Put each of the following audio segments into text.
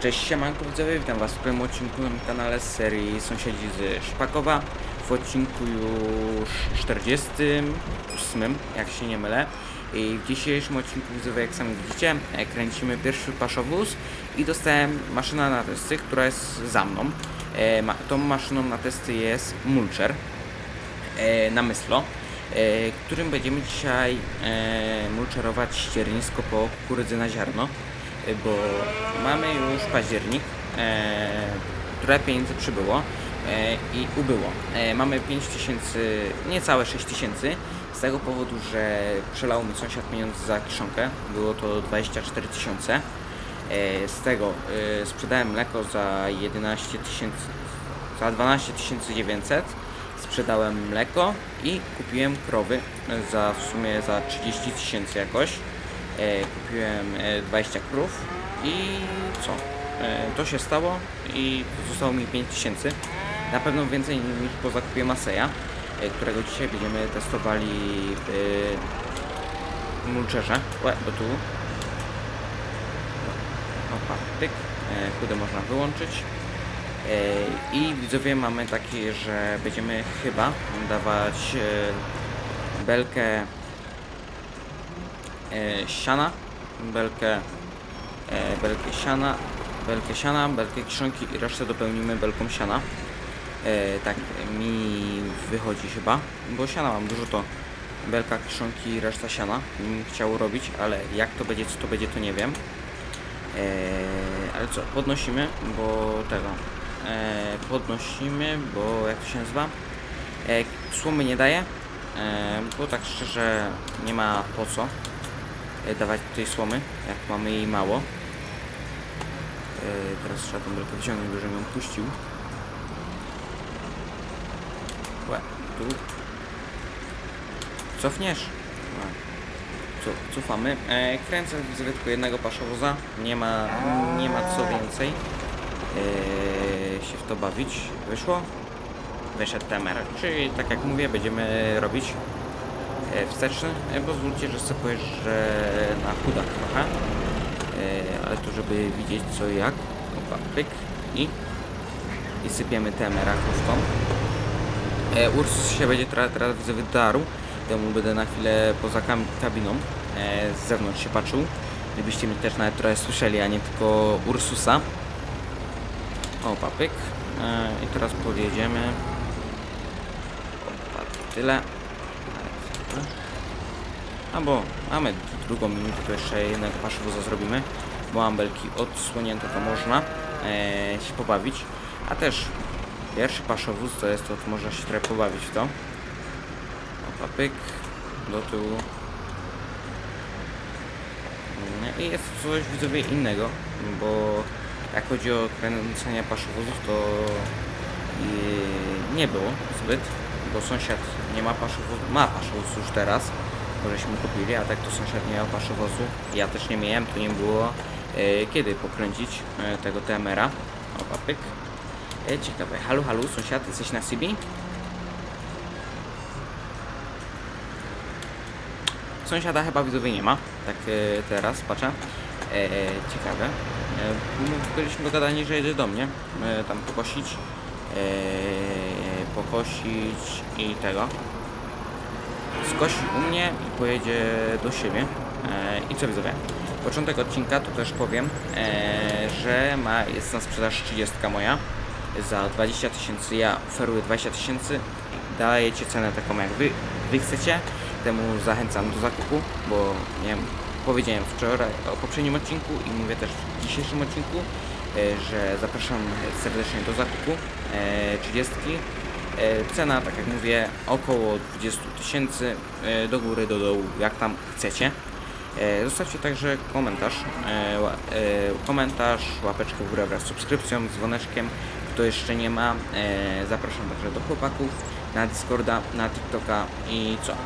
Cześć siemanko widzowie, witam was w kolejnym odcinku na kanale z serii Sąsiedzi z Szpakowa. W odcinku już 48, jak się nie mylę. I w dzisiejszym odcinku widzowie, jak sami widzicie, e, kręcimy pierwszy paszowóz i dostałem maszynę na testy, która jest za mną. E, tą maszyną na testy jest mulcher e, na myslo którym będziemy dzisiaj mulczerować ściernisko po kukurydzy na ziarno bo mamy już październik, e, trochę pieniędzy przybyło e, i ubyło. E, mamy 5 tysięcy, niecałe 6 tysięcy, z tego powodu, że przelał mi sąsiad pieniądze za kiszonkę, było to 24 tysiące. E, z tego e, sprzedałem mleko za 11 tysięcy, za 12 900 sprzedałem mleko i kupiłem krowy za w sumie za 30 tysięcy jakoś. E, kupiłem e, 20 krów i co? E, to się stało i zostało mi 5 tysięcy. Na pewno więcej niż po zakupie Maseja, e, którego dzisiaj będziemy testowali w mulcherze. Łe, do tu. Opa, tyk. E, chudę można wyłączyć. E, I widzowie mamy takie, że będziemy chyba dawać e, belkę e, siana, belkę, e, belkę siana, belkę siana, belkę kiszonki i resztę dopełnimy belką siana. E, tak mi wychodzi chyba, bo siana mam dużo to belka kiszonki i reszta siana bym chciał robić, ale jak to będzie, co to będzie, to nie wiem. E, ale co, podnosimy, bo tego, e, podnosimy, bo jak to się nazywa? E, słomy nie daje, e, bo tak szczerze nie ma po co dawać tej słomy, jak mamy jej mało. E, teraz trzeba tą belkę wyciągnąć, żebym ją puścił. Łe, tu. Cofniesz? Co, cofamy. E, kręcę widzę tylko jednego paszowoza. Nie ma, nie ma co więcej e, się w to bawić. Wyszło? Wyszedł temer. Czyli tak jak mówię, będziemy robić e, wsteczny. E, pozwólcie, że sobie pojeżdżę na chudach trochę. E, ale to żeby widzieć co i jak. Opa, pyk i, i sypiemy temera krówką. E, Ursus się będzie teraz, teraz widzę wydarł, temu będę na chwilę poza kabiną e, z zewnątrz się patrzył. Gdybyście mnie też nawet trochę słyszeli, a nie tylko Ursusa. O, papyk. E, I teraz podjedziemy. Opa, tyle. Albo mamy drugą minutę, to jeszcze jednego paszowoza zrobimy. Bo ambelki odsłonięte to można e, się pobawić. A też Pierwszy paszowóz to jest to, to można się trochę pobawić w to. Opa, pyk, do tyłu. Mm, I jest coś widzowie innego, bo jak chodzi o kręcenie paszowozów, to nie było zbyt, bo sąsiad nie ma paszowozu, ma paszowóz już teraz, bo żeśmy kupili, a tak to sąsiad miał paszowozu, ja też nie miałem, to nie było yy, kiedy pokręcić yy, tego TMR-a. Opa, pyk. E, ciekawe. Halo, halo, sąsiad, jesteś na CB? Sąsiada chyba widzowie nie ma, tak e, teraz patrzę. E, ciekawe. E, byliśmy dogadani, że jedzie do mnie, e, tam pokosić, e, pokosić i tego. Skosi u mnie i pojedzie do siebie. E, I co widzowie? Początek odcinka to też powiem, e, że ma, jest na sprzedaż 30 moja za 20 tysięcy, ja oferuję 20 tysięcy, dajecie cenę taką jak wy, wy chcecie, temu zachęcam do zakupu, bo nie wiem, powiedziałem wczoraj o poprzednim odcinku i mówię też w dzisiejszym odcinku, e, że zapraszam serdecznie do zakupu e, 30. E, cena, tak jak mówię, około 20 tysięcy, e, do góry, do dołu, jak tam chcecie. E, Zostawcie także komentarz, komentarz, łapeczkę w górę wraz z subskrypcją, dzwoneczkiem. Kto jeszcze nie ma, zapraszam także do chłopaków na Discorda, na TikToka i co? Mm,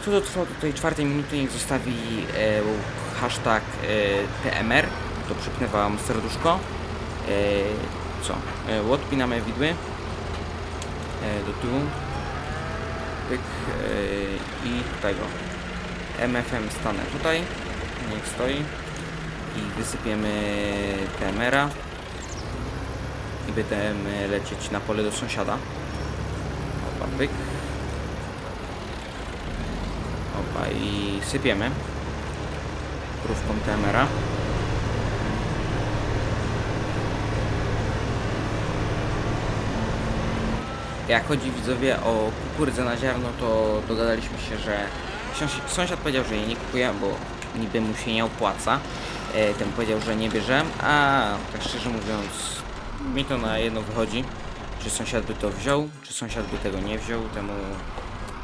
Kto dotrwał do tej czwartej minuty, niech zostawi hashtag TMR, to przypnę wam serduszko. Co? E, odpinamy widły e, do tyłu. Pyk e, i tego. MFM stanę tutaj. Niech stoi. i wysypiemy TMR-a i będziemy lecieć na pole do sąsiada. Opa, pyk. Opa, i sypiemy krówką TMR-a. Jak chodzi widzowie o kukurydzę na ziarno, to dogadaliśmy się, że sąsi- sąsiad powiedział, że jej nie kupuje, bo niby mu się nie opłaca. E, ten powiedział, że nie bierze, a tak szczerze mówiąc, mi to na jedno wychodzi. Czy sąsiad by to wziął, czy sąsiad by tego nie wziął, temu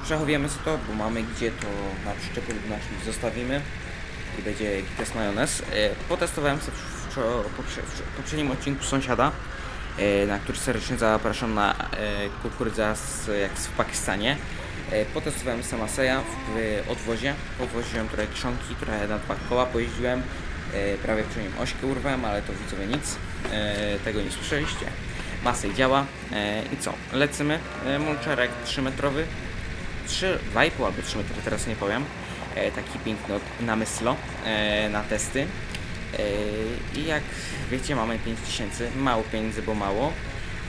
przechowujemy sobie to, bo mamy gdzie to na przyczepie lub na czymś zostawimy i będzie gites majonez. E, potestowałem sobie w, w, poprze- w poprzednim odcinku sąsiada, na który serdecznie zapraszam na e, kukurydza z, jak w Pakistanie. E, potestowałem sama seja w, odwozie, powoziłem trochę kiszonki, trochę na dwa koła pojeździłem, e, prawie przy nim ośkę urwałem, ale to widzowie nic, e, tego nie słyszeliście. Masej działa e, i co, lecimy, e, mulczerek 3 metrowy, 3, 2,5 albo 3 metry, teraz nie powiem. E, taki piękny od, na myslo, e, na testy. E, I jak wiecie, mamy 5000, mało pieniędzy, bo mało,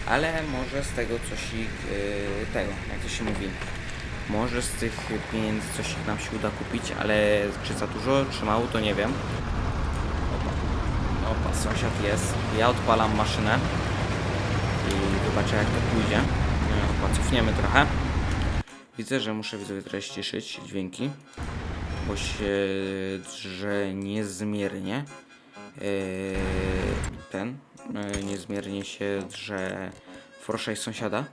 ale może z tego coś e, tego, jak to się mówi, może z tych pieniędzy coś nam się uda kupić, ale czy za dużo, czy mało, to nie wiem. Opa, Opa sąsiad jest. Ja odpalam maszynę i zobaczę jak to pójdzie. Opa, cofniemy trochę. Widzę, że muszę widzowie trochę ściszyć dźwięki, bo się drze niezmiernie. Eee, ten e, niezmiernie się drze forsza i sąsiada.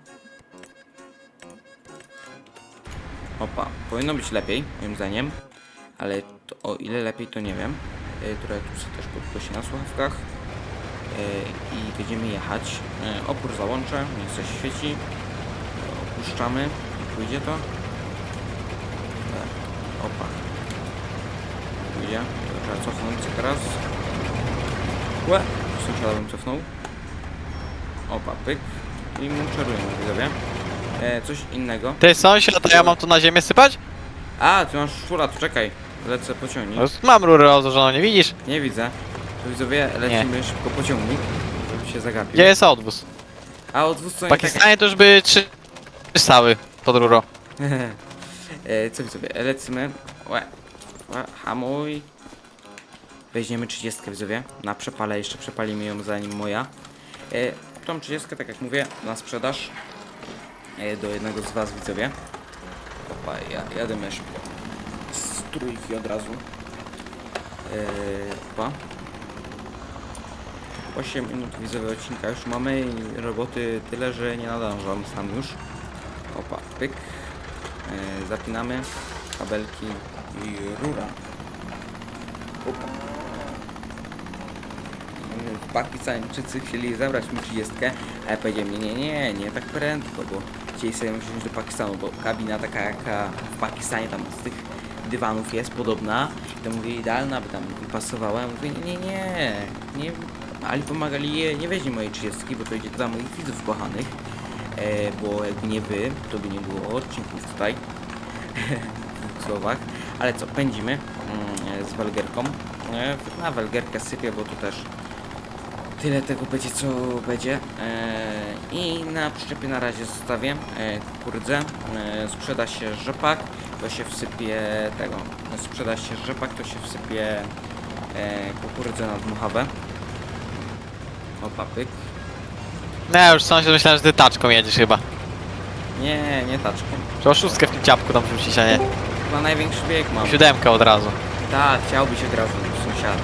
Opa, powinno być lepiej, moim zdaniem, ale to, o ile lepiej to nie wiem. E, trochę tu sobie też podgłosi na słuchawkach. I będziemy jechać. Opór załączę, niech coś świeci. Opuszczamy. Pójdzie to? Opa. Pójdzie. Trzeba cofnąć teraz. Łe! Sąsiada bym cofnął. Opa, pyk. I munczerujemy, widzowie. E, coś innego. Ty sąsiad, a ja mam tu na ziemię sypać? A, ty masz szura, to czekaj. Lecę pociągnik. No, mam rurę rozłożoną, nie widzisz? Nie widzę. To widzowie, lecimy szybko pociągnik, żeby się zagapił. Gdzie jest odwóz? A odwóz co W nie. Pakistanie to już by trzy stały pod rurą. e, co widzowie, lecimy. Łe. Łe, hamuj. Weźmiemy 30 widzowie. Na przepale jeszcze przepalimy ją zanim moja. E, tą 30 tak jak mówię, na sprzedaż. E, do jednego z was widzowie. Opa, ja jadę szybko. Z trójki od razu. E, opa. 8 minut widzowie odcinka już mamy i roboty tyle, że nie nadążam sam już. Opa, pyk. E, zapinamy kabelki i rura. Opa. Pakistańczycy chcieli zabrać mi 30, a ja powiedziałem nie, nie, nie, nie tak prędko, bo chcieli sobie wziąć do Pakistanu, bo kabina taka jaka w Pakistanie tam z tych dywanów jest podobna, to mówię idealna, by tam pasowała, ja mówię nie, nie, nie, nie. Ali pomagali je, nie weźmie mojej 30, bo to idzie dla moich widzów kochanych, e, bo jakby nie wy, to by nie było odcinków tutaj. W słowach, ale co, pędzimy mm, z Welgerką, e, na Welgerkę sypię, bo tu też tyle tego będzie co będzie. E, i na przyczepie na razie zostawię e, kukurydzę. E, sprzeda się rzepak to się wsypie tego. Sprzeda się rzepak to się wsypie kukurydzę na dmuchawę. Opa pyk. No już sąsiad myślałem, że ty taczką jedziesz chyba. nie, nie taczką. Że oszustkę w tym ciapku tam wrzucić, a nie. chyba największy bieg mam. Siódemkę od razu. tak, chciałbyś od razu sąsiad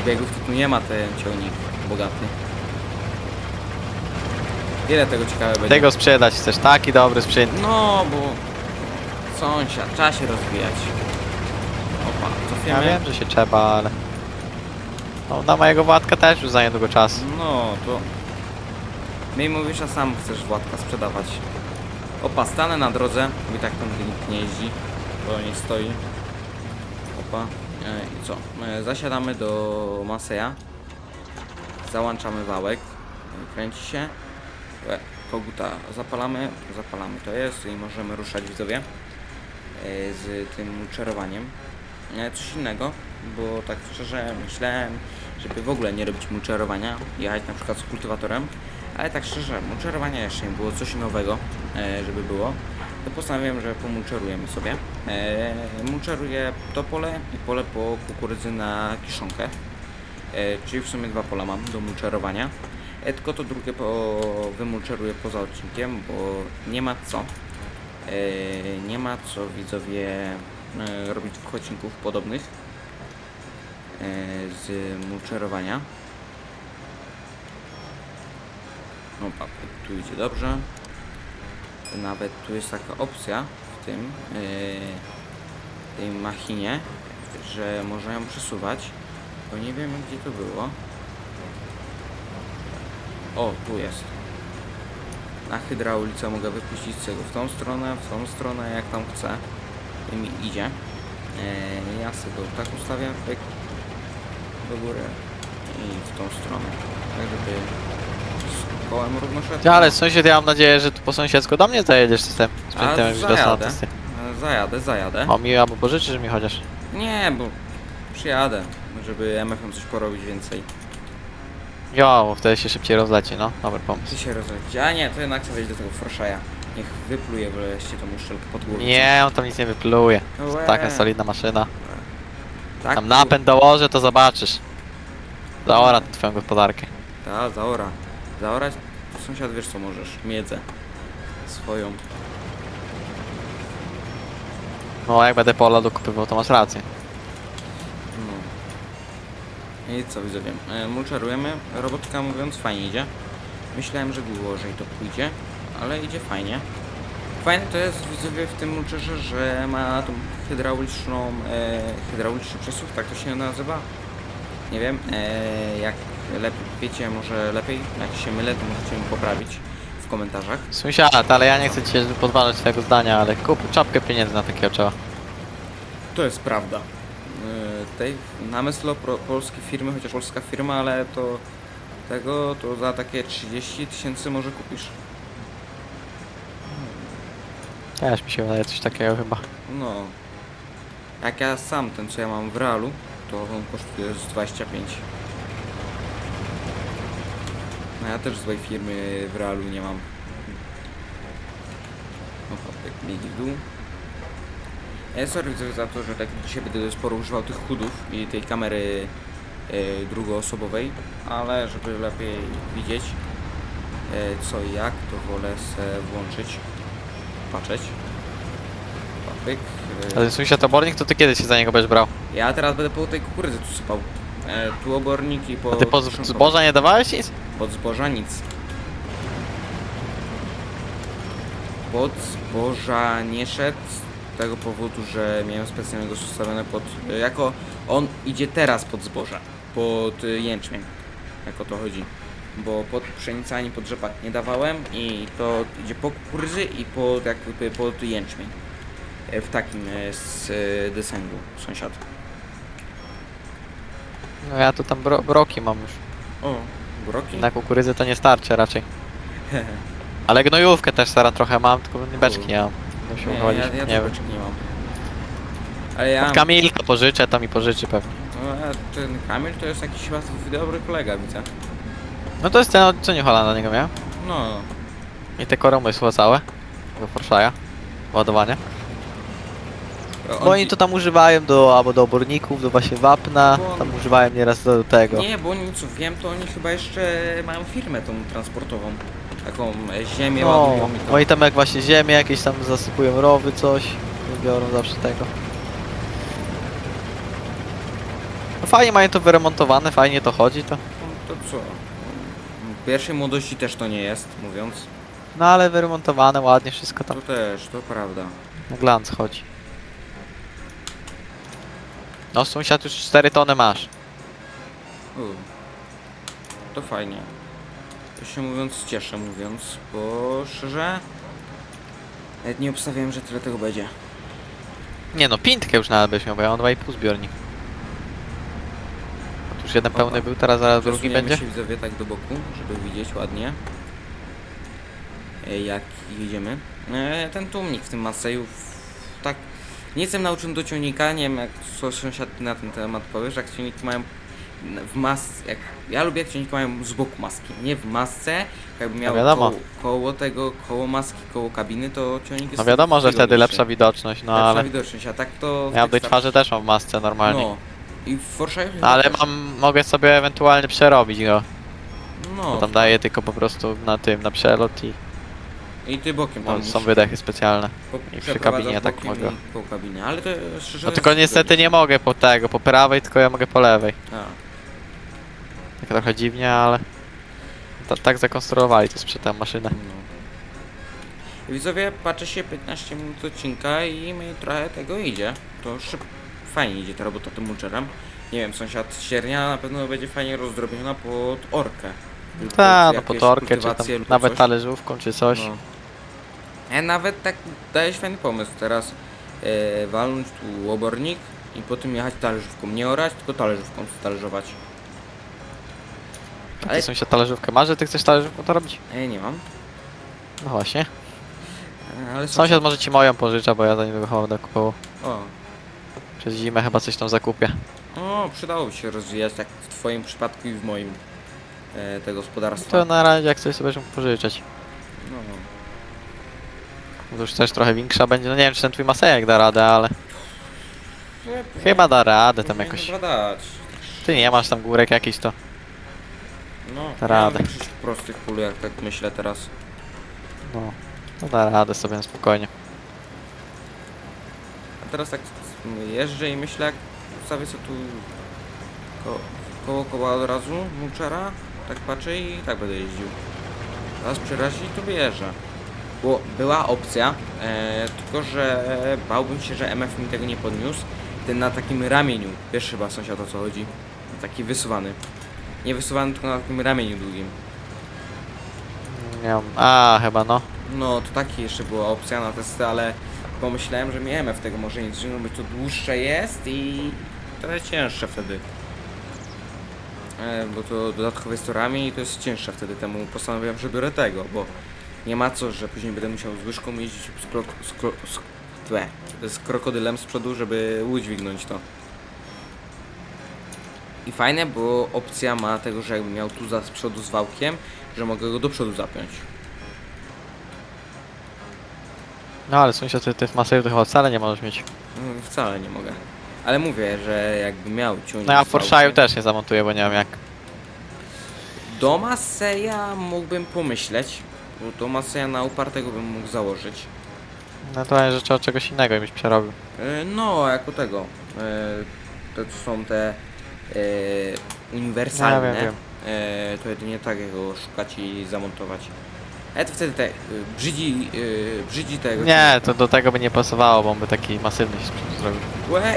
takich biegów to tu nie ma ten ciągnik bogaty Ile tego ciekawe będzie? Tego sprzedać chcesz, taki dobry sprzęt. No, bo sąsiad, trzeba się rozwijać. Opa, Ja cofiemy. wiem, że się trzeba, ale... No na mojego Władka też już za niedługo czas. No, to... My mówisz, a sam chcesz Władka sprzedawać. Opa, stanę na drodze, bo i tak tam nikt nie jeździ, bo nie stoi. Opa, i co? E, zasiadamy do Maseja. Załączamy wałek. E, kręci się. E, koguta zapalamy, zapalamy to jest i możemy ruszać widzowie z tym czarowaniem. Coś innego. bo tak szczerze myślałem, żeby w ogóle nie robić mulczerowania, jechać na przykład z kultywatorem, ale tak szczerze, mulczerowania jeszcze nie było coś nowego, żeby było, postanowiłem, że pomulczerujemy sobie. E, mulczeruję to pole i pole po kukurydzy na kiszonkę, e, czyli w sumie dwa pola mam do mulczerowania. E, tylko to drugie po, wymulczeruję poza odcinkiem, bo nie ma co. E, nie ma co widzowie e, robić dwóch odcinków podobnych e, z mulczerowania. No, tu idzie dobrze. Nawet tu jest taka opcja w tym e, tej machinie, że można ją przesuwać. Bo nie wiem gdzie to było. O, tu jest. Na hydraulice mogę wypuścić z tego w tą stronę, w tą stronę, jak tam chcę. I mi idzie. Eee, ja sobie go tak ustawiam, pyk, do góry i w tą stronę. Tak, żeby kołem równo szedł. Ja, ale sąsiad, ja mam nadzieję, że tu po sąsiedzku do mnie zajedziesz z tym. Z A, zajadę. E, Zajadę, zajadę. O, mi albo pożyczysz mi chociaż. Nie, bo przyjadę, żeby MF-em coś porobić więcej. Jo, bo wtedy się szybciej rozleci, no. Dobry pomysł. Ty się rozleci. A nie, to jednak chcę wejść do tego Forszaja. Niech wypluje wreszcie tą uszczelkę pod głowę. Nie, on tam nic nie wypluje. Łe. Taka solidna maszyna. Tak, Tam napęd dołożę, to zobaczysz. Zaora tę twoją gospodarkę. Ta, zaora. Zaorać, sąsiad wiesz co możesz. Miedzę. Swoją. No, jak będę pola dokupywał, to masz rację. No. I co widzowie, e, mulczarujemy. Robotka mówiąc fajnie idzie. Myślałem, że dłużej to pójdzie, ale idzie fajnie. Fajne to jest widzowie w tym mulczerze, że ma tą hydrauliczną, e, hydrauliczny przesuw, tak to się nazywa. Nie wiem, e, jak lepiej, wiecie może lepiej, jak się mylę to możecie mi poprawić w komentarzach. Sąsiad, ale ja nie chcę ci się podważać twojego zdania, ale kup czapkę pieniędzy na takiego czoła. To jest prawda. E, Tej namysł pro, polskie firmy, chociaż polska firma, ale to tego to za takie 30 tysięcy może kupisz. Też mi się wydaje coś takiego chyba. No. Jak ja sam ten co ja mam w realu, to kosztuje z 25. No ja też złej firmy w realu nie mam. No papek mieli dół. E, sorry za to, że tak dzisiaj będę sporo używał tych chudów i tej kamery e, drugoosobowej, ale żeby lepiej widzieć e, co i jak, to wolę se włączyć, patrzeć. Papyk. Ale sąsiad obornik, to ty kiedy się za niego będziesz brał? ja teraz będę po tej kukurydzy tu sypał. E, tu oborniki po. A ty pod zboża nie dawałeś nic? Pod zboża nic. Pod zboża nie szedł z tego powodu, że miałem specjalnego ustawione pod. e, Jako on idzie teraz pod zboża. Pod e, jęczmień. Jak o to chodzi. Bo pod pszenicę ani pod rzepak nie dawałem i to idzie po kukurydzy i pod jakby pod jęczmień. E, W takim e, z e, desengu sąsiad. No ja tu tam bro broki mam już. O, buroki? Na kukurydzę to nie starczy raczej. Ale gnojówkę też teraz trochę mam, tylko nie beczki nie mam. Musimy Nie, chodzić, ja, ja nie wiem. nie mam. Ale ja. Od Kamilka pożyczę, to mi pożyczy pewnie. No, a ten Kamil to jest jakiś chyba dobry kolega, widzę. No to jest ten, co nie Holanda na niego miał? No, I te koromysło całe. Do Forszaja. Ładowanie. Bo oni to tam używają do, albo do oborników, do właśnie wapna. Bo on- Tam używają nieraz do tego. Nie, bo oni co wiem, to oni chyba jeszcze mają firmę tą transportową. Taką e, ziemię No, ładują i to. oni tam jak właśnie ziemię jakieś tam zasypują rowy, coś. Biorą zawsze tego. No fajnie mają to wyremontowane, fajnie to chodzi to. No, to co? Pierwszej młodości też to nie jest, mówiąc. No ale wyremontowane, ładnie wszystko tam To też, to prawda. na glans chodzi. No sąsiad już 4 tony masz. U. To fajnie. To się mówiąc cieszę, mówiąc, bo szczerze... Nawet nie obstawiałem, że tyle tego będzie. Nie no, pintkę już nawet byś miał, bo ja mam 2,5 zbiornik. Otóż jeden Opa. pełny był, teraz zaraz drugi Przesuniemy będzie. się widzowie tak do boku, żeby widzieć ładnie e, jak jedziemy. E, Ten tłumnik w tym Maseju w- tak Nie jestem nauczony do ciągnika, nie wiem jak co sąsiad na ten temat powiesz, jak ciągniki mają w masce, jak, ja lubię jak ciągniki mają z boku maski, nie w masce, jakby miał wiadomo. koło, koło tego, koło maski, koło kabiny, to ciągnik jest No wiadomo, że wtedy lepsza widoczność, no Lepsza ale... widoczność, a tak to... Ja tej twarzy też mam w masce normalnie. No. I w Warszawie No, ale też. mam, mogę sobie ewentualnie przerobić go. No, Bo tam daję tylko po prostu na tym, na przelot i i ty bokiem tam no, są musisz wydechy specjalne. po- i przy przeprowadzasz kabinie tak bokiem mogę. i Po kabinie, ale to szczerze No tylko niestety nie mogę. po tego, po prawej, tylko ja mogę po lewej. A. Tak trochę dziwnie, ale... Ta, tak zakonstruowali to sprzętem maszynę. No. Widzowie, patrzę się 15 minut odcinka i mi trochę tego idzie. To szybko, fajnie idzie ta robota tym mulcherem. Nie wiem, sąsiad siernia na pewno będzie fajnie rozdrobiona pod orkę. Lub Ta, pod no po jakieś torkę, czy tam kultywacje lub nawet coś. talerzówką, czy coś. No. E, nawet tak dajesz fajny pomysł. Teraz e, walnąć tu obornik i potem jechać talerzówką. Nie orać, tylko talerzówką talerzować. Ale... Ty sąsiad talerzówkę masz, że ty chcesz talerzówką to robić? E, nie mam. No właśnie. E, ale Sąsiad może ci moją pożycza, bo ja za niego chyba będę kupował. O, Przez zimę chyba coś tam zakupię. o, przydałoby się rozwijać tak w twoim przypadku i w moim e, te gospodarstwa. To na razie jak coś sobie będziemy pożyczać. No. To już też trochę większa będzie. No nie wiem czy ten twój masejek da radę, ale chyba da radę tam jakoś. Ty nie masz tam górek jakiś to. No, Da radę. większość prostych pól, jak tak myślę teraz. No. No da radę sobie na spokojnie. A teraz tak jeżdżę i myślę, jak ustawię sobie tu ko koło koła od razu, mulchera, tak patrzę i tak będę jeździł. Teraz przerazi to wyjeżdża. Bo była opcja, e, tylko że bałbym się, że MF mi tego nie podniósł. Ten na takim ramieniu, wiesz chyba sąsiad o co chodzi. Taki wysuwany. Nie wysuwany, tylko na takim ramieniu długim. Nie mam. A chyba no. No, to taki jeszcze była opcja na testy, ale pomyślałem, że mi MF tego może nie zrzucić, bo to dłuższe jest i trochę cięższe wtedy. E, bo to dodatkowo jest to ramię i to jest cięższe wtedy, temu postanowiłem, że biorę tego, bo nie ma co, że później będę musiał z łyżką jeździć z, krok, z, kro, z, tle, z krokodylem z przodu, żeby udźwignąć to. I fajne, bo opcja ma tego, że jakbym miał tu za z przodu z wałkiem, że mogę go do przodu zapiąć. No ale sąsiad ty, ty w maseju to chyba wcale nie możesz mieć. No, wcale nie mogę. Ale mówię, że jakby miał ciągnik No ja w Forszaju też nie zamontuję, bo nie wiem jak. Do Maseja mógłbym pomyśleć, bo do Maseja na upartego bym mógł założyć. No to że trzeba czegoś innego byś przerobił. E, No, jako tego. E, To są te e, uniwersalne. Ja wiem, wiem. E, To jedynie takiego szukać i zamontować. Ale to wtedy te e, brzydzi, e, brzydzi tego. Nie, to do tego by nie pasowało, bo on by taki masywny się zrobił. Łe,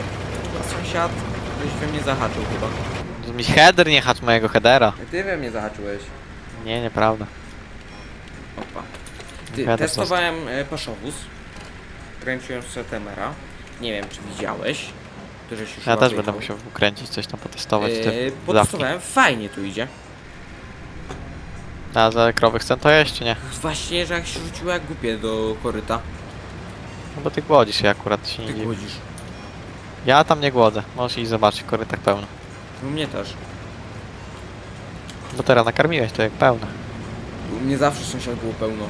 sąsiad, ktoś we mnie zahaczył chyba. Mi header nie hacz mojego headera. Ty we mnie zahaczyłeś. Nie, nieprawda. Opa. Ty, Wiadomo, testowałem e, paszowóz. Kręciłem Setemera. Nie wiem, czy widziałeś. To żeś już Ja chyba też będę wyjechał. musiał ukręcić, coś tam potestować. Te dawki. Potestowałem, fajnie tu idzie. A za krowy chcę to jeść, czy nie? Właśnie, że jak się rzuciło jak głupie do koryta. No bo ty głodzisz się akurat, się nie Ty dziwię. głodzisz. Ja tam nie głodzę. Możesz iść zobaczyć, korytek pełno. U mnie też. Bo teraz nakarmiłeś to jak pełne. U mnie zawsze sąsiad było pełno.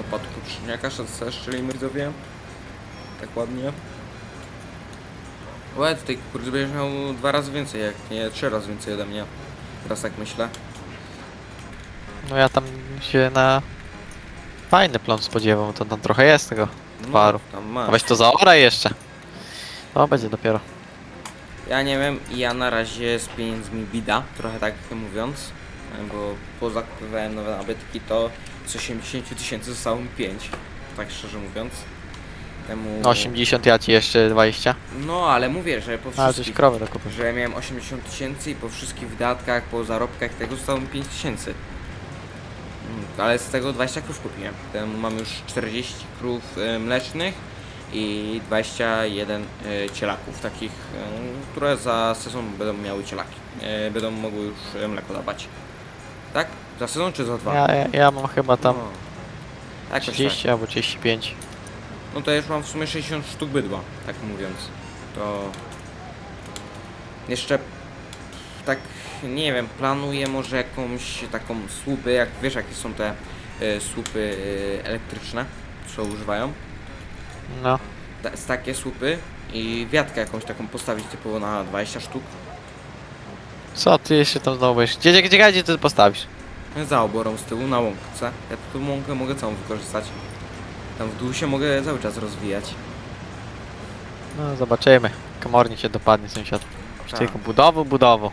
Opa, tu poprzedniaka szczeli mrdzowie. Tak ładnie. Łe, tutaj kurde będziesz miał dwa razy więcej, jak nie trzy razy więcej ode mnie. Teraz tak myślę. No ja tam się na fajny plon spodziewam, to tam trochę jest tego. Twaru. No, tam A masz. weź to zaoraj jeszcze. To będzie dopiero. Ja nie wiem, ja na razie z pieniędzmi bida, trochę tak mówiąc, bo pozakupywałem nowe nabytki, to z 80 tysięcy zostało mi 5, tak szczerze mówiąc. Temu... 80 ja ci jeszcze 20. No, ale mówię, że po A wszystkich, dokupisz. że miałem 80 tysięcy i po wszystkich wydatkach, po zarobkach tego zostało mi 5 tysięcy. Mm, Ale z tego 20 krów kupiłem. Temu mam już 40 krów e, mlecznych i 21 e, cielaków, takich, e, które za sezon będą miały cielaki. E, Będą mogły już e, mleko dawać. Tak? Za sezon czy za dwa? Ja, ja, ja mam chyba tam No. Jakoś 30 albo 35. Tak. no to już mam w sumie 60 sztuk bydła, tak mówiąc. To jeszcze tak nie wiem, planuję może jakąś taką słupy, jak wiesz jakie są te e, słupy e, elektryczne, co używają. No. Ta, z takie słupy i wiatkę jakąś taką postawić typowo na 20 sztuk. Co ty jeszcze tam znowu? Gdzie, gdzie, gdzie, gdzie ty postawisz? Za oborą z tyłu na łąkce. Ja tu łąkę mogę całą wykorzystać. Tam w dół się mogę cały czas rozwijać. No zobaczymy. Komornie się dopadnie sąsiad. Tak. Tylko budowu, budowu.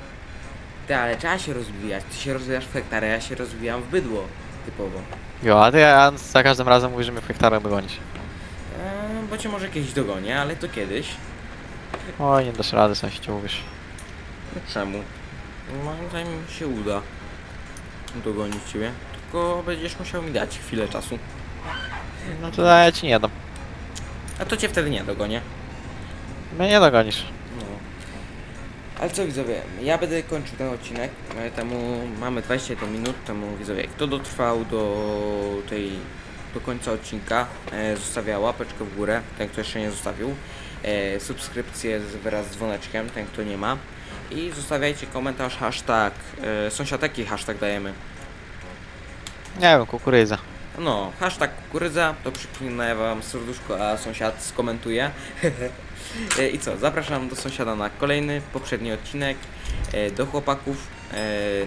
Ty, ale trzeba się rozwijać. Ty się rozwijasz w hektary, ja się rozwijam w bydło. Typowo. Jo, a ty a za każdym razem mówisz, że mnie w hektarach dogonisz. Eee, bo cię może kiedyś dogonię, ale to kiedyś. Oj, nie dasz rady, sąsiad, mówisz. No czemu? Moim zdaniem się uda dogonić ciebie. Tylko będziesz musiał mi dać chwilę czasu. No to ja ci nie dam. A to cię wtedy nie dogonię. Mnie nie dogonisz. No. Ale co widzowie, ja będę kończył ten odcinek. e, Temu mamy 21 minut, temu widzowie, kto dotrwał do tej do końca odcinka, e, zostawia łapeczkę w górę, ten kto jeszcze nie zostawił. E, subskrypcję z, wraz z dzwoneczkiem, ten kto nie ma. I zostawiajcie komentarz, hashtag, e, sąsiad jaki hashtag dajemy? Nie wiem, kukurydza. No, hashtag kukurydza, to przypomnę wam serduszko, a sąsiad skomentuje. E, I co, zapraszam do sąsiada na kolejny, poprzedni odcinek, e, do chłopaków,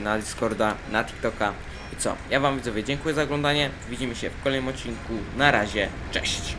na Discorda, na TikToka. I co, ja wam widzowie dziękuję za oglądanie, widzimy się w kolejnym odcinku, na razie, cześć!